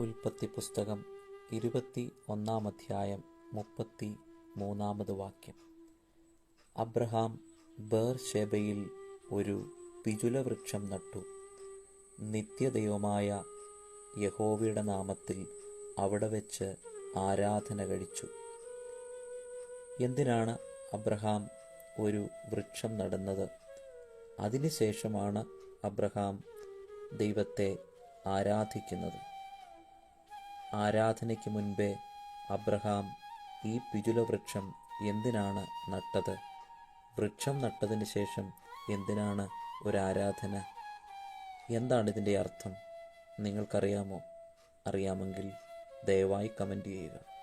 ഉൽപ്പത്തി പുസ്തകം ഇരുപത്തി ഒന്നാം അധ്യായം മുപ്പത്തി മൂന്നാമത് വാക്യം. അബ്രഹാം ബേർ ഷേബയിൽ ഒരു പിജുലവൃക്ഷം നട്ടു. നിത്യദൈവമായ യഹോവയുടെ നാമത്തിൽ അവിടെ വെച്ച് ആരാധന കഴിച്ചു. എന്തിനാണ് അബ്രഹാം ഒരു വൃക്ഷം നടന്നത്? അതിനുശേഷമാണ് അബ്രഹാം ദൈവത്തെ ആരാധിക്കുന്നത്. ആരാധനയ്ക്ക് മുൻപേ അബ്രഹാം ഈ പിചുലവൃക്ഷം എന്തിനാണ് നട്ടത്? വൃക്ഷം നട്ടതിന് ശേഷം എന്തിനാണ് ഒരാരാധന? എന്താണ് ഇതിന്റെ അർത്ഥം? നിങ്ങൾക്കറിയാമോ? അറിയാമെങ്കിൽ ദയവായി കമന്റ് ചെയ്യുക.